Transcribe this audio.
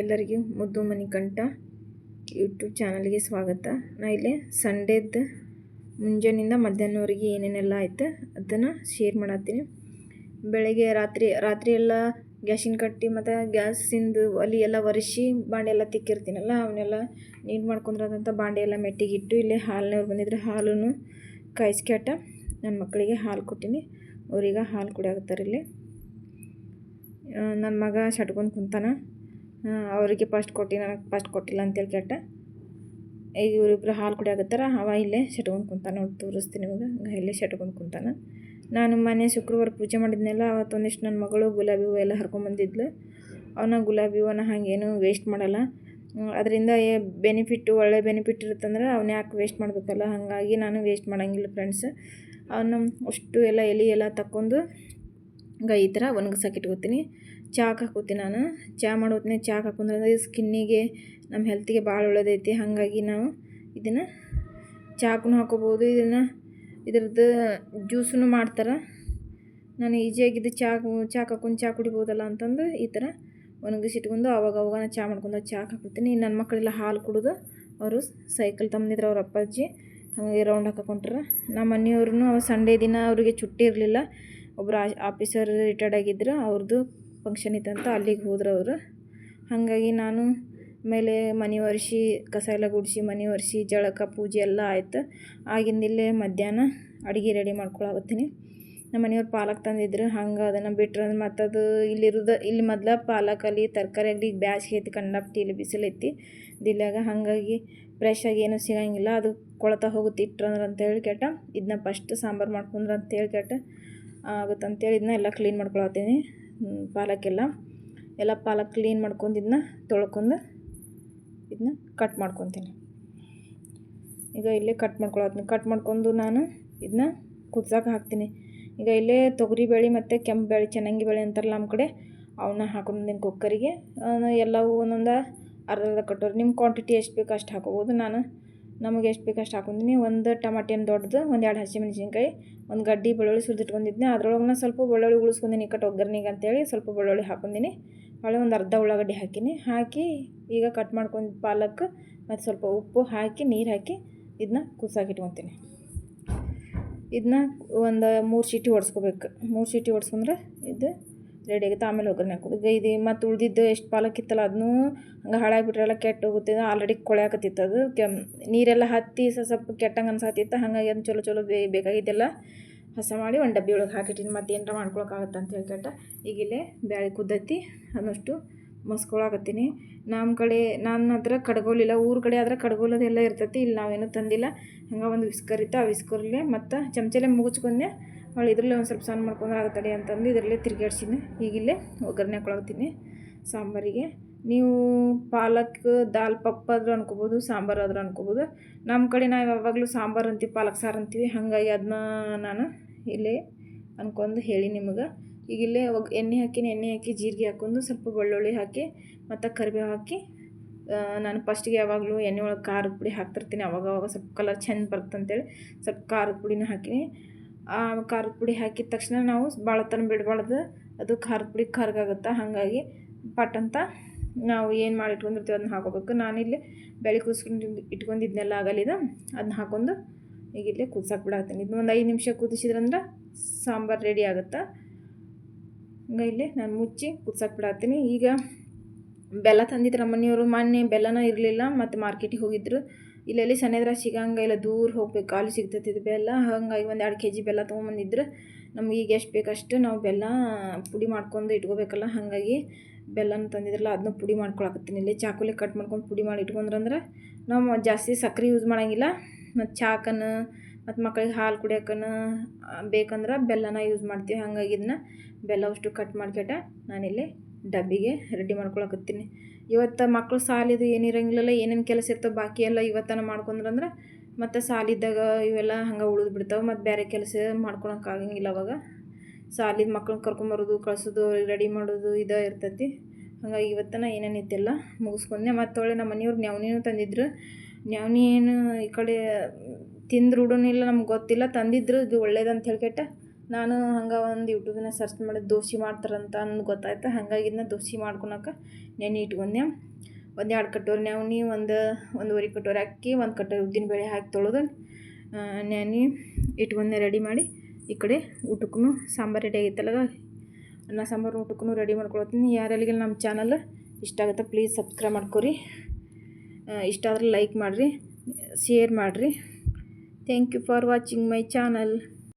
ಎಲ್ಲರಿಗೂ ಮುದ್ದು ಮಣಿಕಂಠ ಯೂಟ್ಯೂಬ್ ಚಾನಲ್ಗೆ ಸ್ವಾಗತ. ನಾ ಇಲ್ಲಿ ಸಂಡೇದ್ದು ಮುಂಜಾನಿಂದ ಮಧ್ಯಾಹ್ನವರೆಗೆ ಏನೇನೆಲ್ಲ ಆಯ್ತು ಅದನ್ನು ಶೇರ್ ಮಾಡತ್ತೀನಿ. ಬೆಳಗ್ಗೆ ರಾತ್ರಿ ರಾತ್ರಿ ಎಲ್ಲ ಗ್ಯಾಸಿನ ಕಟ್ಟಿ ಮತ್ತು ಗ್ಯಾಸಿಂದು ಅಲ್ಲಿ ಎಲ್ಲ ಒರೆಸಿ ಬಾಂಡೆ ಎಲ್ಲ ತಿಕ್ಕಿರ್ತೀನಲ್ಲ, ಅವನ್ನೆಲ್ಲ ನೀಟ್ ಮಾಡ್ಕೊಂಡಿರೋದಂಥ ಬಾಂಡೆ ಎಲ್ಲ ಮೆಟ್ಟಿಗಿಟ್ಟು ಇಲ್ಲೇ ಹಾಲಿನವ್ರು ಬಂದಿದ್ರೆ ಹಾಲನ್ನು ಕಾಯಿಸ್ಕ್ಯಾಟ. ನನ್ನ ಮಕ್ಕಳಿಗೆ ಹಾಲು ಕೊಟ್ಟೀನಿ. ಅವ್ರಿಗೆ ಹಾಲು ಕುಡಿಯಾಕತ್ತಾರೆ ಇಲ್ಲಿ. ನನ್ನ ಮಗ ಶಟ್ಕೊಂಡು ಕುಂತಾನ. ಅವರಿಗೆ ಫಸ್ಟ್ ಕೊಟ್ಟು, ನನಗೆ ಫಸ್ಟ್ ಕೊಟ್ಟಿಲ್ಲ ಅಂತೇಳಿ ಕೆಟ್ಟ ಈಗ ಇವರಿಬ್ಬರು ಹಾಲು ಕುಡಿಯಾಕತ್ತಾರ ಅವ ಇಲ್ಲೇ ಶೆಟ್ಕೊಂಡು ಕುಂತಾನ ನೋಡಿ ತೋರಿಸ್ತೀನಿ ನಿಮಗೆ. ಇಲ್ಲೇ ಶೆಟ್ಕೊಂಡು ಕುಂತಾನ. ನಾನು ಮನೆ ಶುಕ್ರವಾರ ಪೂಜೆ ಮಾಡಿದ್ನೆಲ್ಲ, ಅವತ್ತೊಂದಿಷ್ಟು ನನ್ನ ಮಗಳು ಗುಲಾಬಿ ಹೂವು ಎಲ್ಲ ಹರ್ಕೊಂಬಂದಿದ್ಲು ಅವನ ಗುಲಾಬಿ ಹೂವನ್ನ ಹಾಗೇನು ವೇಸ್ಟ್ ಮಾಡಲ್ಲ. ಅದರಿಂದ ಬೆನಿಫಿಟ್ಟು ಒಳ್ಳೆ ಬೆನಿಫಿಟ್ ಇರುತ್ತಂದ್ರೆ ಅವನ್ನ ಯಾಕೆ ವೇಸ್ಟ್ ಮಾಡಬೇಕಲ್ಲ? ಹಾಗಾಗಿ ನಾನು ವೇಸ್ಟ್ ಮಾಡೋಂಗಿಲ್ಲ ಫ್ರೆಂಡ್ಸ್ ಅವನ್ನ ಅಷ್ಟು ಎಲ್ಲ ಎಲೆ ಎಲ್ಲ ತಕ್ಕೊಂಡು ಈ ಥರ ಒಣಗ್ಸಕ್ಕೆ ಇಟ್ಕೋತೀನಿ. ಚಾಕ್ ಹಾಕೋತೀನಿ ನಾನು. ಚಹಾ ಮಾಡೋ ಹೊತ್ನ್ಯಾಗ ಚಾಕ್ ಹಾಕೊಂಡ್ರೆ ಸ್ಕಿನ್ನಿಗೆ, ನಮ್ಮ ಹೆಲ್ತಿಗೆ ಭಾಳ ಒಳ್ಳೇದೈತಿ. ಹಾಗಾಗಿ ನಾವು ಇದನ್ನು ಚಹಾಕೂ ಹಾಕೋಬೋದು. ಇದನ್ನು ಇದ್ರದ್ದು ಜ್ಯೂಸೂ ಮಾಡ್ತಾರೆ. ನಾನು ಈಜಿಯಾಗಿದ್ದು ಚಾ ಚಾಕ್ ಹಾಕೊಂಡು ಚಹಾ ಕುಡಿಬೋದಲ್ಲ ಅಂತಂದು ಈ ಥರ ಒಣಗಿಸಿಟ್ಕೊಂಡು ಅವಾಗ ಅವಾಗ ನಾನು ಚಹಾ ಮಾಡ್ಕೊಂಡು ಚಾಕ್ ಹಾಕೋತೀನಿ. ನನ್ನ ಮಕ್ಕಳೆಲ್ಲ ಹಾಲು ಕುಡಿದು ಅವರು ಸೈಕಲ್ ತಂದಿದ್ರು ಅವ್ರ ಅಪ್ಪಾಜಿ. ಹಾಗಾಗಿ ರೌಂಡ್ ಹಾಕೊಂಡ್ರೆ ನಮ್ಮ ಮನೆಯವ್ರೂ ಅವ ಸಂಡೇ ದಿನ ಅವರಿಗೆ ಚುಟ್ಟಿ ಇರಲಿಲ್ಲ. ಒಬ್ಬರು ಆಫೀಸರ್ ರಿಟೈರ್ಡ್ ಆಗಿದ್ರು. ಅವ್ರದ್ದು ಫಂಕ್ಷನ್ ಇತ್ತಂತ ಅಲ್ಲಿಗೆ ಹೋದ್ರು ಅವರು. ಹಾಗಾಗಿ ನಾನು ಆಮೇಲೆ ಮನೆ ಒರೆಸಿ, ಕಸ ಎಲ್ಲ ಗುಡಿಸಿ, ಮನೆ ಒರೆಸಿ, ಜಳಕ, ಪೂಜೆ ಎಲ್ಲ ಆಯ್ತು. ಆಗಿಂದಿಲ್ಲೇ ಮಧ್ಯಾಹ್ನ ಅಡುಗೆ ರೆಡಿ ಮಾಡ್ಕೊಳಾಗತ್ತೀನಿ ನಮ್ಮ ಮನೆಯವ್ರು ಪಾಲಕ್ ತಂದಿದ್ರು. ಹಂಗೆ ಅದನ್ನು ಬಿಟ್ರೆ ಮತ್ತು ಅದು ಇಲ್ಲಿರೋದು, ಇಲ್ಲಿ ಮೊದ್ಲು ಪಾಲಕಲ್ಲಿ ತರಕಾರಿ ಆಗಲಿ ಬ್ಯಾಸ್ಗೆ ಐತಿ ಕಂಡಪ್ಟಿ ಇಲ್ಲಿ ಬಿಸಿಲು ಐತಿ. ದಿಲ್ಲಾಗ ಹಾಗಾಗಿ ಫ್ರೆಶ್ ಆಗಿ ಏನೂ ಸಿಗಂಗಿಲ್ಲ. ಅದು ಕೊಳ್ತಾ ಹೋಗುತ್ತೆ ಇಟ್ರಂದ್ರೆ ಅಂತೇಳಿ ಕೆಟ್ಟ. ಇದನ್ನ ಫಸ್ಟ್ ಸಾಂಬಾರು ಮಾಡ್ಕೊಂಡ್ರೆ ಅಂತೇಳಿ ಕೆಟ್ಟ. ಆಗುತ್ತಂತೇಳಿ ಇದನ್ನ ಎಲ್ಲ ಕ್ಲೀನ್ ಮಾಡ್ಕೊಳತ್ತೀನಿ. ಪಾಲಕ್ಕೆಲ್ಲ ಎಲ್ಲ ಪಾಲಕ್ ಕ್ಲೀನ್ ಮಾಡ್ಕೊಂಡು ಇದನ್ನ ತೊಳ್ಕೊಂಡು ಇದನ್ನ ಕಟ್ ಮಾಡ್ಕೊತೀನಿ. ಈಗ ಇಲ್ಲೇ ಕಟ್ ಮಾಡ್ಕೊಳತ್ತೀನಿ ಕಟ್ ಮಾಡ್ಕೊಂಡು ನಾನು ಇದನ್ನ ಕುದ್ಸಕ್ಕೆ ಹಾಕ್ತೀನಿ. ಈಗ ಇಲ್ಲೇ ತೊಗರಿ ಬೇಳೆ ಮತ್ತು ಕೆಂಪು ಬೇಳೆ, ಚೆನ್ನಂಗಿ ಬೇಳೆ ಅಂತಾರಲ್ಲ ನಮ್ಮ ಕಡೆ ಅವನ್ನ ಹಾಕೊಂಡಿದ್ದೀನಿ ಕುಕ್ಕರಿಗೆ. ಎಲ್ಲವೂ ಒಂದೊಂದು ಅರ್ಧ ಅರ್ಧ ಕಟ್ಟೋರು. ನಿಮ್ಮ ಕ್ವಾಂಟಿಟಿ ಎಷ್ಟು ಬೇಕು ಅಷ್ಟು ಹಾಕೋಬೋದು. ನಾನು ನಮಗೆ ಎಷ್ಟು ಬೇಕು ಅಷ್ಟು ಹಾಕೊಂಡಿನಿ ಒಂದು ಟಮಾಟೆ ದೊಡ್ಡದು, ಒಂದು ಎರಡು ಹಸಿಮೆಣಸಿನ್ಕಾಯಿ, ಒಂದು ಗಡ್ಡಿ ಬೆಳ್ಳುಳ್ಳಿ ಸುರಿದಿಟ್ಕೊಂಡಿದ್ದೆ ಅದ್ರೊಳಗೆ ಸ್ವಲ್ಪ ಬೆಳ್ಳುಳ್ಳಿ ಉಳಿಸ್ಕೊಂಡಿನಿ ಕಟ್ ಒಗ್ಗರ್ನಿಗೆ ಅಂತೇಳಿ ಸ್ವಲ್ಪ ಬೆಳ್ಳುಳ್ಳಿ ಹಾಕೊಂಡಿನಿ. ಹೊಳೆ ಒಂದು ಅರ್ಧ ಉಳ್ಳಾಗಡ್ಡಿ ಹಾಕಿನಿ. ಹಾಕಿ ಈಗ ಕಟ್ ಮಾಡ್ಕೊಂಡು ಪಾಲಕ್ ಮತ್ತು ಸ್ವಲ್ಪ ಉಪ್ಪು ಹಾಕಿ, ನೀರು ಹಾಕಿ ಇದನ್ನ ಕುಸಾಗಿ ಇಟ್ಕೊತೀನಿ ಇದನ್ನ ಒಂದು ಮೂರು ಸೀಟಿ ಹೊಡ್ಸ್ಕೊಬೇಕು ಮೂರು ಸೀಟಿ ಹೊಡ್ಸ್ಕೊಂಡ್ರೆ ಇದು ರೆಡಿ ಆಗುತ್ತೆ ಆಮೇಲೆ ಒಗ್ಗರಣೆ ಹಾಕೋದು ಇದು ಮತ್ತು ಉಳಿದಿದ್ದು ಎಷ್ಟು ಪಾಲಕ್ ಇತ್ತಲ್ಲ ಅದನ್ನೂ ಹಂಗೆ ಹಾಳಾಗಿಬಿಟ್ರೆಲ್ಲ ಕೆಟ್ಟು ಹೋಗುತ್ತೆ. ಆಲ್ರೆಡಿ ಕೊಳೆಯಾಕತ್ತಿತ್ತು ಅದು. ಕೆಮ್, ನೀರೆಲ್ಲ ಹತ್ತಿ ಸ್ವಲ್ಪ ಕೆಟ್ಟಂಗೆ ಅನ್ಸತ್ತಿತ್ತು ಹಾಗಾಗಿ ಅದನ್ನು ಚಲೋ ಚಲೋ ಬೇ, ಬೇಕಾಗಿದ್ದೆಲ್ಲ ಹಸ ಮಾಡಿ ಒಂದು ಡಬ್ಬಿ ಒಳಗೆ ಹಾಕಿಟ್ಟಿನಿ. ಮತ್ತು ಏನರ ಮಾಡ್ಕೊಳಕ್ಕಾಗತ್ತೆ ಅಂತ ಹೇಳಿ ಕೆಟ್ಟ ಈಗ ಇಲ್ಲೇ ಬ್ಯಾಳೆ ಕುದ್ದೈತಿ ಅದನ್ನಷ್ಟು ಮಸ್ಕೊಳಕತ್ತೀನಿ. ನಮ್ಮ ಕಡೆ, ನನ್ನ ಹತ್ರ ಕಡ್ಗೋಲಿಲ್ಲ ಊರ ಕಡೆ ಆದ್ರೆ ಕಡ್ಗೋಲದೆಲ್ಲ ಇರ್ತೈತಿ. ಇಲ್ಲಿ ನಾವೇನು ತಂದಿಲ್ಲ. ಹಂಗೆ ಒಂದು ವಿಸ್ಕರ್ ಇತ್ತು. ಆ ವಿಸ್ಕರ್ಲೆ ಮತ್ತು ಚಮಚಲೆ ಮುಗಿಸ್ಕೊಂಡೆ ಅವಳು ಇದರಲ್ಲೇ ಒಂದು ಸ್ವಲ್ಪ ಸಣ್ಣ ಮಾಡ್ಕೊಂಡ್ರೆ ಆಗತ್ತಡಿ ಅಂತಂದು ಇದರಲ್ಲೇ ತಿರುಗಾಡ್ಸಿನಿ ಈಗಿಲ್ಲೇ ಒಗ್ಗರಣೆ ಹಾಕೊಳತ್ತೀನಿ ಸಾಂಬಾರಿಗೆ. ನೀವು ಪಾಲಕ್, ದಾಲ್, ಪಪ್ಪ ಆದರೂ ಅನ್ಕೋಬೋದು, ಸಾಂಬಾರು ಆದರೂ ಅನ್ಕೋಬೋದು. ನಮ್ಮ ಕಡೆ ನಾವು ಯಾವಾಗಲೂ ಸಾಂಬಾರು ಅಂತೀವಿ, ಪಾಲಕ್, ಸಾರು ಅಂತೀವಿ. ಹಾಗಾಗಿ ಅದನ್ನ ನಾನು ಇಲ್ಲೇ ಅನ್ಕೊಂಡು ಹೇಳಿ ನಿಮಗೆ. ಈಗ ಇಲ್ಲೇ ಒಗ್ ಎಣ್ಣೆ ಹಾಕಿನಿ, ಎಣ್ಣೆ ಹಾಕಿ ಜೀರಿಗೆ ಹಾಕೊಂಡು ಸ್ವಲ್ಪ ಬೆಳ್ಳುಳ್ಳಿ ಹಾಕಿ ಮತ್ತು ಕರಿಬೇವು ಹಾಕಿ ನಾನು ಫಸ್ಟಿಗೆ ಯಾವಾಗಲೂ ಎಣ್ಣೆ ಒಳಗೆ ಖಾರದ ಪುಡಿ ಹಾಕ್ತಿರ್ತೀನಿ. ಅವಾಗ ಅವಾಗ ಸ್ವಲ್ಪ ಕಲರ್ ಚೆಂದ ಬರ್ತಂತೇಳಿ ಸ್ವಲ್ಪ ಖಾರದ ಪುಡಿನ ಹಾಕಿನಿ. ಖಾರದ ಪುಡಿ ಹಾಕಿದ ತಕ್ಷಣ ನಾವು ಭಾಳ ತನ ಬಿಡಬಾರ್ದು. ಅದು ಖಾರದ ಪುಡಿ ಕರ್ಗಾಗುತ್ತೆ ಹಾಗಾಗಿ ಪಟ್ ಅಂತ ನಾವು ಏನು ಮಾಡಿ ಇಟ್ಕೊಂಡಿರ್ತೀವಿ ಅದನ್ನ ಹಾಕೋಬೇಕು. ನಾನಿಲ್ಲಿ ಬೆಳೆ ಕುದಿಸ್ಕೊಂಡು ಇಟ್ಕೊಂಡಿದ್ನೆಲ್ಲ ಆಗಲಿದ. ಅದನ್ನ ಹಾಕೊಂಡು ಈಗ ಇಲ್ಲಿ ಕುದ್ಸಕ್ಕೆ ಬಿಡಾಕ್ತೀನಿ ಇದನ್ನ ಒಂದು ಐದು ನಿಮಿಷ ಕುದಿಸಿದ್ರಂದ್ರೆ ಸಾಂಬಾರು ರೆಡಿ ಆಗುತ್ತೆ? ಹಂಗೆ ಇಲ್ಲಿ ನಾನು ಮುಚ್ಚಿ ಕುದ್ಸಕ್ಕೆ ಬಿಡಾಕ್ತೀನಿ ಈಗ ಬೆಲ್ಲ ತಂದಿದ್ರು ನಮ್ಮ ಮನೆಯವರು ಮೊನ್ನೆ ಬೆಲ್ಲನ ಇರಲಿಲ್ಲ, ಮತ್ತು ಮಾರ್ಕೆಟಿಗೆ ಹೋಗಿದ್ರು. ಇಲ್ಲೆಲ್ಲಿ ಸಣ್ಣದ್ರ ಸಿಗಂಗಿಲ್ಲ ದೂರ ಹೋಗ್ಬೇಕು, ಅಲ್ಲಿ ಸಿಗ್ತೈತಿ ಬೆಲ್ಲ. ಹಾಗಾಗಿ ಒಂದು ಎರಡು ಕೆ ಜಿ ಬೆಲ್ಲ ತೊಗೊಂಬಂದಿದ್ರು. ನಮ್ಗೆ ಈಗ ಎಷ್ಟು ಬೇಕಷ್ಟು ನಾವು ಬೆಲ್ಲ ಪುಡಿ ಮಾಡ್ಕೊಂಡು ಇಟ್ಕೋಬೇಕಲ್ಲ, ಹಾಗಾಗಿ ಬೆಲ್ಲನ ತಂದಿದ್ರಲ್ಲ, ಅದನ್ನ ಪುಡಿ ಮಾಡ್ಕೊಳಕತ್ತೀನಿ. ಇಲ್ಲಿ ಚಾಕುಲಿ ಕಟ್ ಮಾಡ್ಕೊಂಡು ಪುಡಿ ಮಾಡಿ ಇಟ್ಕೊಂಡ್ರಂದ್ರೆ ನಾವು ಜಾಸ್ತಿ ಸಕ್ಕರೆ ಯೂಸ್ ಮಾಡೋಂಗಿಲ್ಲ. ಮತ್ತು ಚಾಕನ, ಮತ್ತು ಮಕ್ಕಳಿಗೆ ಹಾಲು ಕುಡಿಯೋಕನ, ಬೇಕಂದ್ರೆ ಬೆಲ್ಲನ ಯೂಸ್ ಮಾಡ್ತೀವಿ. ಹಾಗಾಗಿ ಇದನ್ನ ಬೆಲ್ಲ ಅಷ್ಟು ಕಟ್ ಮಾಡ್ಕೇಟ ನಾನಿಲ್ಲಿ ಡಬ್ಬಿಗೆ ರೆಡಿ ಮಾಡ್ಕೊಳಕತ್ತೀನಿ. ಇವತ್ತು ಮಕ್ಕಳು ಸಾಲಿದು ಏನಿರಂಗಿಲ್ಲಲ್ಲ, ಏನೇನು ಕೆಲಸ ಇರ್ತವೆ ಬಾಕಿ ಎಲ್ಲ ಇವತ್ತನ ಮಾಡ್ಕೊಂಡ್ರಂದ್ರೆ ಮತ್ತು ಸಾಲಿದ್ದಾಗ ಇವೆಲ್ಲ ಹಂಗೆ ಉಳಿದು ಬಿಡ್ತಾವೆ, ಮತ್ತು ಬೇರೆ ಕೆಲಸ ಮಾಡ್ಕೊಳಕ್ಕಾಗಂಗಿಲ್ಲ ಅವಾಗ. ಸಾಲಿದ ಮಕ್ಕಳನ್ನ ಕರ್ಕೊಂಬರೋದು, ಕಳ್ಸೋದು ಅವ್ರಿಗೆ ರೆಡಿ ಮಾಡೋದು ಇದು ಇರ್ತೈತಿ. ಹಾಗಾಗಿ ಇವತ್ತನ ಏನೇನು ಇತ್ತೆಲ್ಲ ಮುಗಿಸ್ಕೊಂಡೆ. ಮತ್ತು ಒಳ್ಳೆ ನಮ್ಮ ಮನೆಯವ್ರು ನ್ಯಾವ್ನಿನೂ ತಂದಿದ್ರು. ನ್ಯಾವ್ನಿ ಏನು ಈ ಕಡೆ ತಿಂದು ಇಲ್ಲ, ನಮ್ಗೆ ಗೊತ್ತಿಲ್ಲ. ತಂದಿದ್ರು, ಇದು ಒಳ್ಳೇದಂತ ಹೇಳ್ಕೆಟ್ಟ ನಾನು ಹಂಗೆ ಒಂದು ಯೂಟ್ಯೂಬಿನ ಸರ್ಚ್ ಮಾಡಿ ದೋಸೆ ಮಾಡ್ತಾರಂತ ಅನ್ನೋದು ಗೊತ್ತಾಯ್ತು. ಹಾಗಾಗಿ ಇದನ್ನ ದೋಸೆ ಮಾಡ್ಕೊಳಕ್ಕೆ ನೆನೆ ಇಟ್ಕೊಂಡೆ ಒಂದು ಎರಡು ಕಟೋರಿ ನೆವನಿ ಒಂದು ಒಂದೂವರೆ ಕಟೋರಿ ಅಕ್ಕಿ, ಒಂದು ಕಟೋರಿ ಉದ್ದಿನ ಬೇಳೆ ಹಾಕಿ ತೊಳೆದು ನೆನೆ ಇಟ್ಕೊಂಡೆ ರೆಡಿ ಮಾಡಿ. ಈ ಕಡೆ ಊಟಕ್ಕೂ ಸಾಂಬಾರು ರೆಡಿ ಆಗೈತಲ್ಲ ಅನ್ನ ಸಾಂಬಾರು ಊಟಕ್ಕೂ ರೆಡಿ ಮಾಡ್ಕೊಳತ್ತೀನಿ. ಯಾರೆಲ್ಲಿಗೆ ನಮ್ಮ ಚಾನಲ್ ಇಷ್ಟ ಆಗುತ್ತೆ ಪ್ಲೀಸ್ ಸಬ್ಸ್ಕ್ರೈಬ್ ಮಾಡ್ಕೊರಿ. ಇಷ್ಟ ಆದರೆ ಲೈಕ್ ಮಾಡಿರಿ ಶೇರ್ ಮಾಡಿರಿ. Thank you for watching my channel